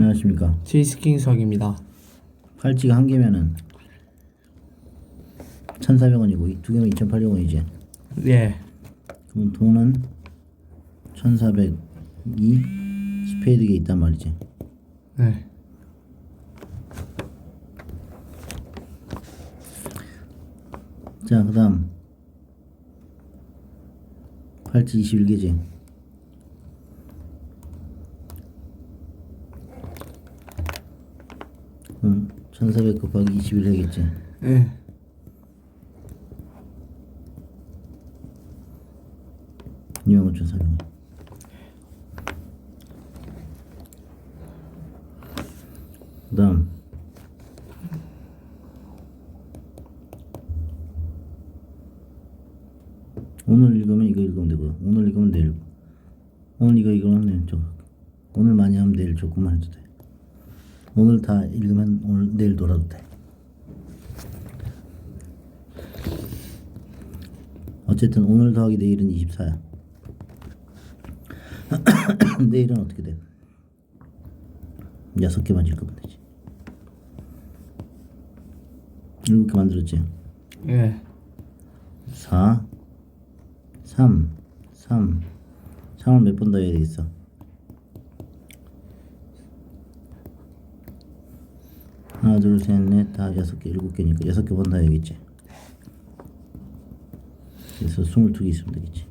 안녕하십니까. 지스킹 수학입니다. 팔찌가 한 개면은 1,400원이고 두 개면 2,800원이지. 예. 그럼 돈은 1,400이 스페이드게 있단 말이지. 네. 자, 그다음 팔찌 21개지. 응, 1,400 곱하기 21 하겠지. 예. 이만 5,400원. 그 다음 오늘 읽으면 이거 읽으면 되고 오늘 읽으면 내일 오늘 이거 읽으면 내일 저 오늘 많이 하면 내일 조금만 해도 돼 오늘 다 읽으면 오늘 내일 놀아도 돼 어쨌든 오늘 더하기 내일은 24야 내일은 어떻게 돼? 여섯 개만 읽으면 되지 일곱 개 만들었지 예. 4 3 3 3을 몇 번 더 해야 되겠어? 하나 둘 셋 넷 다 여섯 개 일곱 개니까 여섯 개번더 해야겠지? 그래서 스물두 개 있으면 되겠지